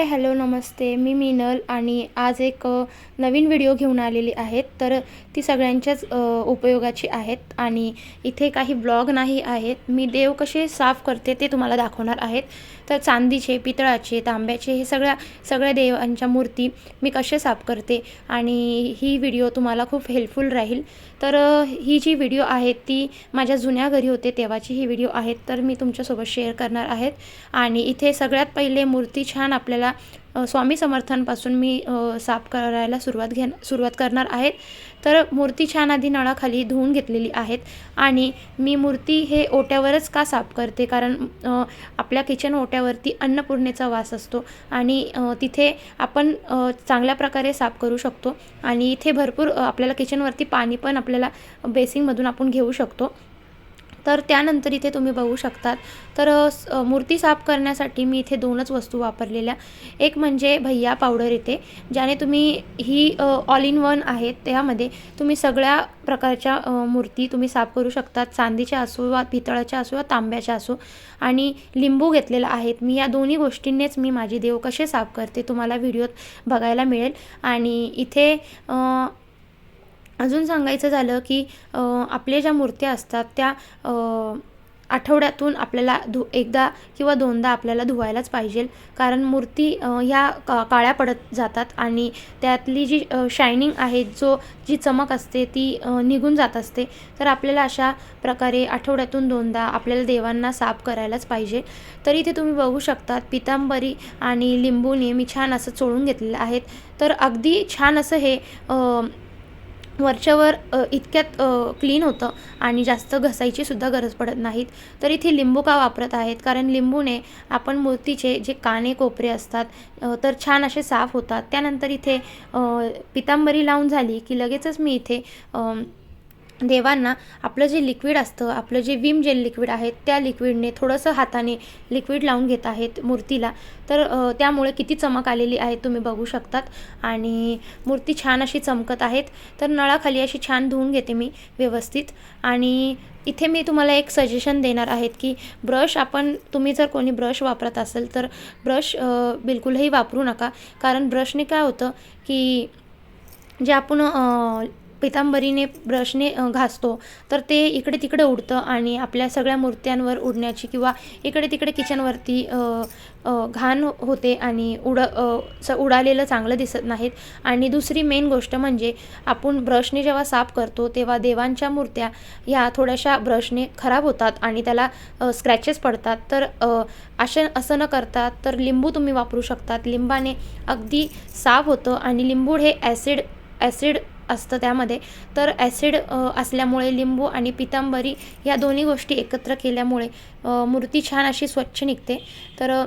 Hi hello नमस्ते. मी मीनल आणि आज एक नवीन व्हिडिओ घेऊन आलेली आहेत. तर ती सगळ्यांच्याच उपयोगाची आहेत आणि इथे काही ब्लॉग नाही आहेत. मी देव कसे साफ करते ते तुम्हाला दाखवणार आहेत. तर चांदीचे पितळाचे तांब्याचे हे सगळ्या सगळ्या देवांच्या मूर्ती मी कसे साफ करते आणि ही व्हिडिओ तुम्हाला खूप हेल्पफुल राहील. तर ही जी व्हिडिओ आहे ती माझ्या जुन्या घरी होते तेव्हाची ही व्हिडिओ आहेत तर मी तुमच्यासोबत शेअर करणार आहेत. आणि इथे सगळ्यात पहिले मूर्ती छान आपल्याला स्वामी समर्थांपासून मी साफ करायला सुरुवात घे सुरुवात करणार आहेत. तर मूर्ती छान आधी नळाखाली धुवून घेतलेली आहेत आणि मी मूर्ती हे ओट्यावरच का साफ करते? कारण आपल्या किचन ओट्यावरती अन्नपूर्णेचा वास असतो आणि तिथे आपण चांगल्या प्रकारे साफ करू शकतो आणि इथे भरपूर आपल्याला किचनवरती पाणी पण आपल्याला बेसिंगमधून आपण घेऊ शकतो. तर त्यानंतर इथे तुम्ही बघू शकतात. तर मूर्ती साफ करण्यासाठी मी इथे दोनच वस्तू वापरलेल्या. एक म्हणजे भैया पावडर येते ज्याने तुम्ही ही ऑल इन वन आहे त्यामध्ये तुम्ही सगळ्या प्रकारच्या मूर्ती तुम्ही साफ करू शकतात. चांदीच्या असो वा पितळाच्या असो वा तांब्याच्या असो. आणि लिंबू घेतलेला आहेत. मी या दोन्ही गोष्टींनीच मी माझी देव कसे साफ करते तुम्हाला व्हिडिओत बघायला मिळेल. आणि इथे अजून सांगायचं झालं की आपल्या ज्या मूर्त्या असतात त्या आठवड्यातून आपल्याला धु एकदा किंवा दोनदा आपल्याला धुवायलाच पाहिजे. कारण मूर्ती ह्या का काळ्या पडत जातात आणि त्यातली जी शायनिंग आहे जो जी चमक असते ती निघून जात असते. तर आपल्याला अशा प्रकारे आठवड्यातून दोनदा आपल्याला देवांना साफ करायलाच पाहिजे. तर इथे तुम्ही बघू शकतात पितांबरी आणि लिंबूने मी छान असं चोळून घेतलेलं आहेत. तर अगदी छान असं हे वरच्यावर इतक्यात क्लीन होतं आणि जास्त घसायची सुद्धा गरज पडत नाहीत. तर इथे लिंबू का वापरत आहेत? कारण लिंबूने आपण मूर्तीचे जे काने कोपरे असतात तर छान असे साफ होतात. त्यानंतर इथे पितांबरी लावून झाली की लगेचच मी इथे देवांना आपलं जे लिक्विड असतं आपलं जे विम जेल लिक्विड आहे त्या लिक्विडने थोडंसं हाताने लिक्विड लावून घेत आहेत मूर्तीला. तर त्यामुळे किती चमक आलेली आहे तुम्ही बघू शकतात. आणि मूर्ती छान अशी चमकत आहेत. तर नळाखाली अशी छान धुवून घेते मी व्यवस्थित. आणि इथे मी तुम्हाला एक सजेशन देणार आहेत की ब्रश आपण तुम्ही जर कोणी ब्रश वापरत असेल तर ब्रश बिलकुलही वापरू नका. कारण ब्रशने काय होतं की जे आपण पितांबरीने ब्रशने घासतो तर ते इकडे तिकडे उडतं आणि आपल्या सगळ्या मूर्त्यांवर उडण्याची किंवा इकडे तिकडे किचनवरती घाण होते आणि उड स उडालेलं चांगलं दिसत नाहीत. आणि दुसरी मेन गोष्ट म्हणजे आपण ब्रशने जेव्हा साफ करतो तेव्हा देवांच्या मूर्त्या ह्या थोड्याशा ब्रशने खराब होतात आणि त्याला स्क्रॅचेस पडतात. तर असे असं न करता तर लिंबू तुम्ही वापरू शकतात. लिंबाने अगदी साफ होतं आणि लिंबू हे ॲसिड ॲसिड असतं त्यामध्ये. तर ॲसिड असल्यामुळे लिंबू आणि पितांबरी या दोन्ही गोष्टी एकत्र केल्यामुळे मूर्ती छान अशी स्वच्छ निघते. तर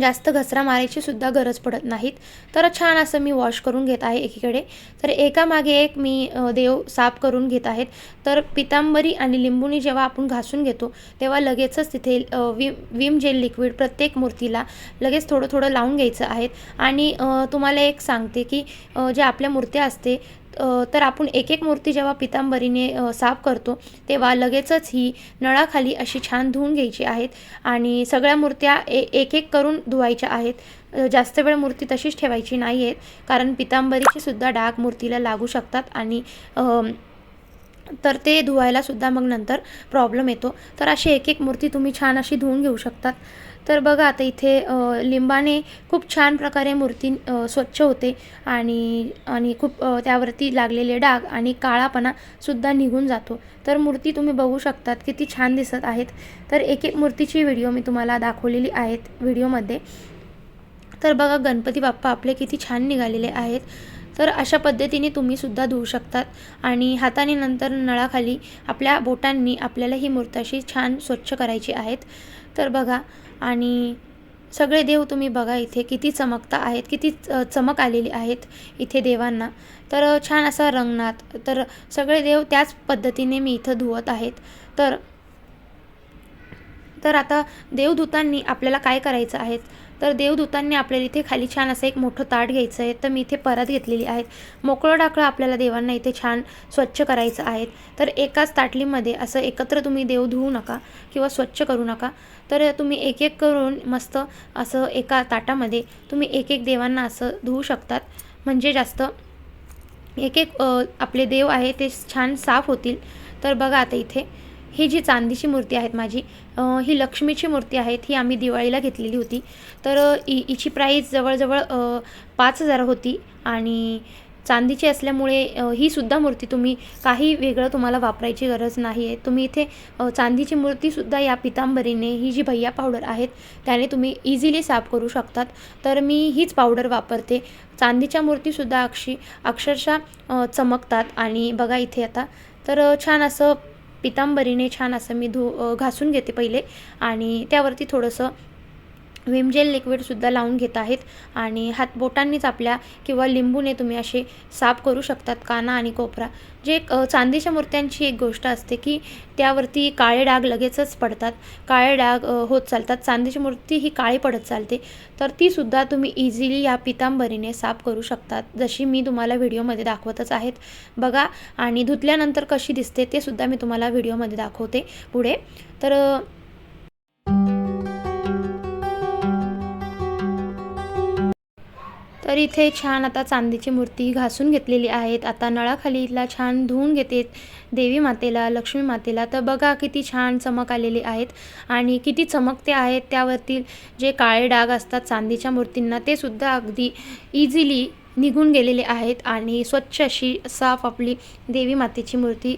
जास्त घसरा मारायची सुद्धा गरज पडत नाहीत. तर छान असं मी वॉश करून घेत आहे एकीकडे. तर एकामागे एक मी देव साफ करून घेत आहेत. तर पितांबरी आणि लिंबूनी जेव्हा आपण घासून घेतो तेव्हा लगेचच तिथे विम विम जेल लिक्विड प्रत्येक मूर्तीला लगेच थोडं थोडं लावून घ्यायचं आहे आणि तुम्हाला एक सांगते की ज्या आपल्या मूर्त्या असते तर आपण एक एक मूर्ती जेव्हा पितांबरीने साफ करतो तेव्हा लगेचच ही नळाखाली अशी छान धुवून घ्यायची आहेत आणि सगळ्या मूर्त्या ए एक एक करून धुवायच्या आहेत. जास्त वेळ मूर्ती तशीच ठेवायची नाही आहेत कारण पितांबरीचे सुद्धा डाग मूर्तीला लागू शकतात आणि तर ते धुवायला सुद्धा मग नंतर प्रॉब्लेम येतो. तर अशी एक एक मूर्ती तुम्ही छान अशी धुवून घेऊ शकतात. तर बघा आता इथे लिंबाने खूप छान प्रकारे मूर्ती स्वच्छ होते आणि आणि खूप त्यावरती लागलेले डाग आणि काळापणा सुद्धा निघून जातो. तर मूर्ती तुम्ही बघू शकतात किती छान दिसत आहेत. तर एक एक मूर्तीची व्हिडिओ मी तुम्हाला दाखवलेली आहेत व्हिडिओमध्ये तर बघा गणपती बाप्पा आपले किती छान निघालेले आहेत. तर अशा पद्धतीने तुम्हीसुद्धा धुवू शकतात. आणि हाताने नंतर नळाखाली आपल्या बोटांनी आपल्याला ही मूर्त अशी छान स्वच्छ करायची आहेत. तर बघा आणि सगळे देव तुम्ही बघा इथे किती चमकता आहेत किती च- चमक आलेली आहेत इथे देवांना. तर छान असा रंगनाथ तर सगळे देव त्याच पद्धतीने मी इथं धुवत आहेत. तर तर आता देवदूतांनी आपल्याला काय करायचं आहे? तर देवदूतांनी आपल्याला इथे खाली छान असं एक मोठं ताट घ्यायचं आहे. तर मी इथे परत घेतलेली आहेत मोकळं डाकळं आपल्याला देवांना इथे छान स्वच्छ करायचं आहे. तर एकाच ताटलीमध्ये असं एकत्र तुम्ही देव धुवू नका किंवा स्वच्छ करू नका. तर तुम्ही एक एक करून मस्त असं एका ताटामध्ये तुम्ही एक एक देवांना असं धुवू शकतात. म्हणजे जास्त एक एक आपले देव आहे ते छान साफ होतील. तर बघा आता इथे ही जी चांदीची मूर्ती आहेत माझी ही लक्ष्मीची मूर्ती आहेत ही आम्ही दिवाळीला घेतलेली होती. तर हिची प्राईस जवळजवळ पाच हजार होती आणि चांदीची असल्यामुळे ही सुद्धा मूर्ती तुम्ही काही वेगळं तुम्हाला वापरायची गरज नाही आहे तुम्ही इथे चांदीची मूर्तीसुद्धा या पितांबरीने ही जी भैया पावडर आहेत त्याने तुम्ही इझिली साफ करू शकतात. तर मी हीच पावडर वापरते. चांदीच्या मूर्तीसुद्धा अक्षी अक्षरशः चमकतात आणि बघा इथे आता. तर छान असं पितांबरीने छान असं मी धु घासून घेते पहिले. आणि त्यावरती थोडंसं विम जेल लिक्विडसुद्धा लावून घेत आहेत. आणि हात बोटांनीच आपल्या किंवा लिंबूने तुम्ही असे साफ करू शकतात काना आणि कोपरा. जे एक, चांदीच्या मूर्त्यांची एक गोष्ट असते की त्यावरती काळे डाग लगेचच पडतात. काळे डाग होत चालतात. चांदीची मूर्ती ही काळी पडत चालते. तर तीसुद्धा तुम्ही इझिली या पितांबरीने साफ करू शकतात. जशी मी तुम्हाला व्हिडिओमध्ये दाखवतच आहेत. बघा आणि धुतल्यानंतर कशी दिसते ते सुद्धा मी तुम्हाला व्हिडिओमध्ये दाखवते पुढे. तर तर इथे छान आता चांदीची मूर्ती घासून घेतलेली आहेत. आता नळाखालीला छान धुवून घेते देवी मातेला लक्ष्मी मातेला. तर बघा किती छान चमक आलेली आहेत आणि किती चमकते आहेत. त्यावरती जे काळे डाग असतात चांदीच्या मूर्तींना ते सुद्धा अगदी इझिली निघून गेलेले आहेत आणि स्वच्छ अशी साफ आपली देवी मातेची मूर्ती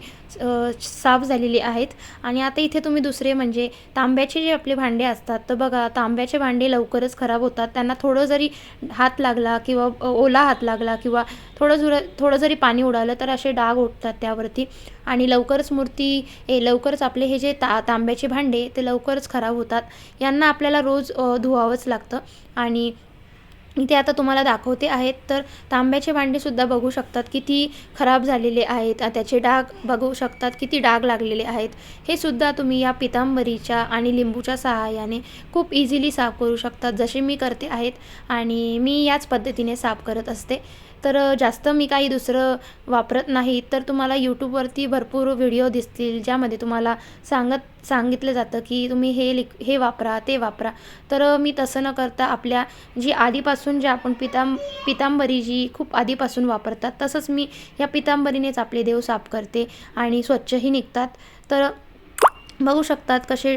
साफ झालेली आहेत. आणि आता इथे तुम्ही दुसरे म्हणजे तांब्याचे जे आपले भांडे असतात तर बघा तांब्याचे भांडे लवकरच खराब होतात. त्यांना थोडं जरी हात लागला किंवा ओला हात लागला किंवा थोडं जुर थोडं जरी पाणी उडालं तर असे डाग उठतात त्यावरती. आणि लवकरच मूर्ती ए लवकरच आपले हे जे ता तांब्याचे भांडे ते लवकरच खराब होतात. यांना आपल्याला रोज धुवावंच लागतं. आणि इथे आता तुम्हाला दाखवते आहेत तर तांब्याचे भांडेसुद्धा बघू शकतात किती खराब झालेले आहेत त्याचे डाग बघू शकतात किती डाग लागलेले आहेत. हे सुद्धा तुम्ही या पितांबरीच्या आणि लिंबूच्या सहाय्याने खूप इझिली साफ करू शकतात जसे मी करते आहेत आणि मी याच पद्धतीने साफ करत असते. तर जास्त मी काही दुसरं वापरत नाही. तर तुम्हाला यूट्यूबवरती भरपूर व्हिडिओ दिसतील ज्यामध्ये तुम्हाला सांगत सांगितलं जातं की तुम्ही हे लिक हे वापरा ते वापरा. तर मी तसं न करता आपल्या जी आधीपासून जे आपण पितां पितांबरी जी खूप आधीपासून वापरतात तसंच मी या पितांबरीनेच आपले देव साफ करते आणि स्वच्छही निघतात. तर बघू शकतात कसे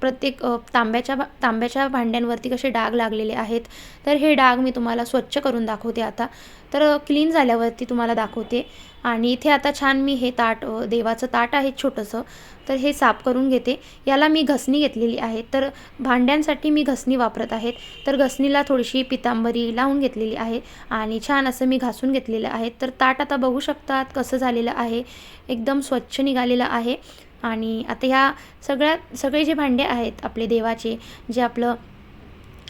प्रत्येक तांब्याच्या भा तांब्याच्या भांड्यांवरती कसे डाग लागलेले आहेत. तर हे डाग मी तुम्हाला स्वच्छ करून दाखवते आता. तर क्लीन झाल्यावरती तुम्हाला दाखवते. आणि इथे आता छान मी हे ताट देवाचं ताट आहे छोटंसं. तर हे साफ करून घेते. याला मी घसणी घेतलेली आहे. तर भांड्यांसाठी मी घसणी वापरत आहेत तर घसणीला थोडीशी पितांबरी लावून घेतलेली आहे. आणि छान असं मी घासून घेतलेलं आहे. तर ताट आता बघू शकतात कसं झालेलं आहे. एकदम स्वच्छ निघालेलं आहे. आणि आता ह्या सगळ्या सगळे जे भांडे आहेत आपले देवाचे जे आपलं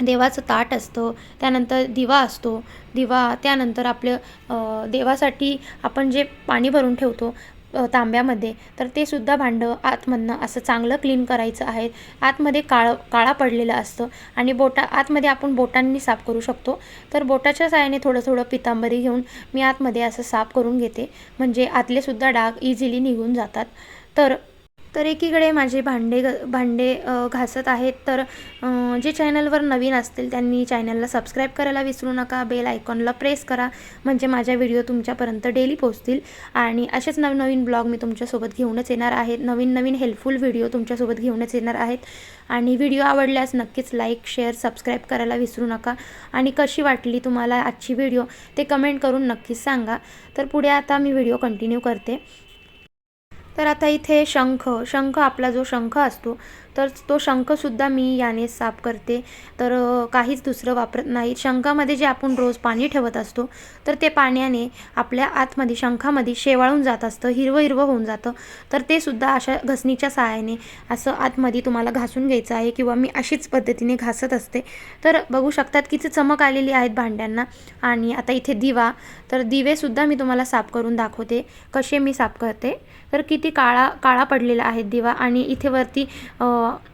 देवाचं ताट असतं त्यानंतर दिवा असतो. दिवा त्यानंतर आपलं देवासाठी आपण जे पाणी भरून ठेवतो तांब्यामध्ये तर ते सुद्धा भांडं आतमधनं असं चांगलं क्लीन करायचं आहे. आतमध्ये काळ काळा पडलेलं असतं आणि बोटा आतमध्ये आपण बोटांनी साफ करू शकतो. तर बोटाच्या साहाय्याने थोडं थोडं पितांबरी घेऊन मी आतमध्ये असं साफ करून घेते. म्हणजे आतले सुद्धा डाग इझिली निघून जातात. तर तर एकीकडे माझे भांडे ग भांडे घासत आहेत तर जे चॅनलवर नवीन असतील त्यांनी चॅनलला सबस्क्राईब करायला विसरू नका बेल आयकॉनला प्रेस करा म्हणजे माझ्या व्हिडिओ तुमच्यापर्यंत डेली पोहोचतील. आणि असेच नवनवीन ब्लॉग मी तुमच्यासोबत घेऊनच येणार आहेत नवीन नवीन हेल्पफुल व्हिडिओ तुमच्यासोबत घेऊनच येणार आहेत. आणि व्हिडिओ आवडल्यास नक्कीच लाईक शेअर सबस्क्राईब करायला विसरू नका. आणि कशी वाटली तुम्हाला आजची व्हिडिओ ते कमेंट करून नक्कीच सांगा. तर पुढे आता मी व्हिडिओ कंटिन्यू करते. तर आता इथे शंख शंख आपला जो शंख असतो तर तो शंखसुद्धा मी याने साफ करते. तर काहीच दुसरं वापरत नाही. शंखामध्ये जे आपण रोज पाणी ठेवत असतो तर ते पाण्याने आपल्या आतमध्ये शंखामध्ये शेवाळून जात असतं हिरवं हिरवं होऊन जातं. तर ते सुद्धा अशा घसणीच्या सहाय्याने असं आतमध्ये तुम्हाला घासून घ्यायचं आहे किंवा मी अशीच पद्धतीने घासत असते. तर बघू शकतात किती चमक आलेली आहेत भांड्यांना. आणि आता इथे दिवा. तर दिवेसुद्धा मी तुम्हाला साफ करून दाखवते. कसे मी साफ करते? तर किती काळा काळा पडलेला आहे दिवा. आणि इथे वरती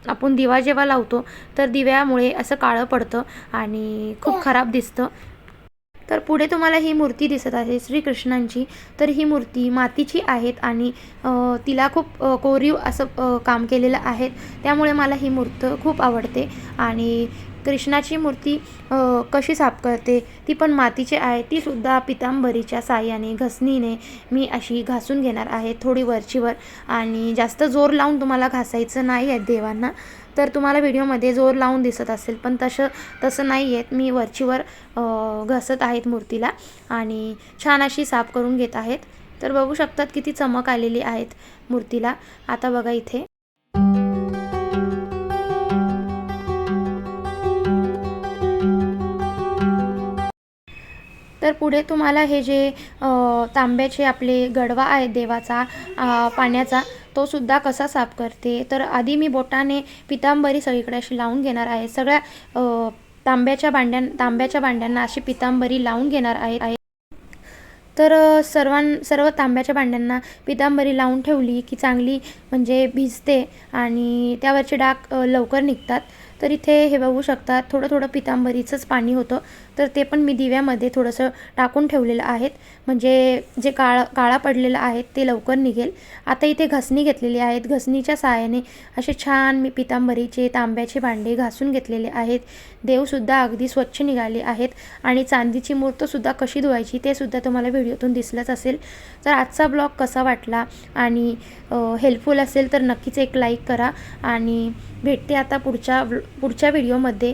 आपण दिवा जेव्हा लावतो तर दिव्यामुळे असं काळं पडतं आणि खूप खराब दिसतं. तर पुढे तुम्हाला ही मूर्ती दिसत आहे श्रीकृष्णांची. तर ही मूर्ती मातीची आहेत आणि तिला खूप कोरीव असं काम केलेलं आहे. त्यामुळे मला ही मूर्त खूप आवडते आणि कृष्णाची मूर्ती कशी साफ करते? ती पण मातीची आहे. तीसुद्धा पितांबरीच्या साह्याने घसणीने मी अशी घासून घेणार आहे थोडी वरचीवर. आणि जास्त जोर लावून तुम्हाला घासायचं नाही आहे देवांना. तर तुम्हाला व्हिडिओमध्ये जोर लावून दिसत असेल पण तसं तसं नाही आहेत मी वरचीवर घसत आहेत मूर्तीला आणि छान अशी साफ करून घेत आहेत. तर बघू शकतात किती चमक आलेली आहेत मूर्तीला. आता बघा इथे. तर पुढे तुम्हाला हे जे तांब्याचे आपले गडवा आहे देवाचा पाण्याचा तो सुद्धा कसा साफ करते? तर आधी मी बोटाने पितांबरी सगळीकडे अशी लावून घेणार आहे. सगळ्या तांब्याच्या भांड्यां तांब्याच्या भांड्यांना अशी पितांबरी लावून घेणार आहे. तर सर्वां सर्व तांब्याच्या भांड्यांना पितांबरी लावून ठेवली की चांगली म्हणजे भिजते आणि त्यावरचे डाग लवकर निघतात. तर इथे हे बघू शकतात थोडं थोडं पितांबरीचंच पाणी होतं. तर ते पण मी दिव्यामध्ये थोडंसं टाकून ठेवलेलं आहेत. म्हणजे जे काळा काळा पडलेलं आहे ते लवकर निघेल. आता इथे घसणी घेतलेली आहेत. घसणीच्या सहाय्याने असे छान मी पितांबरीचे तांब्याचे भांडे घासून घेतलेले आहेत. देवसुद्धा अगदी स्वच्छ निघाले आहेत आणि चांदीची मूर्तसुद्धा कशी धुवायची ते सुद्धा तुम्हाला व्हिडिओतून दिसलंच असेल. तर आजचा ब्लॉग कसा वाटला आणि हेल्पफुल असेल तर नक्कीच एक लाईक करा आणि भेटते आता पुढच्या पुढच्या व्हिडिओमध्ये.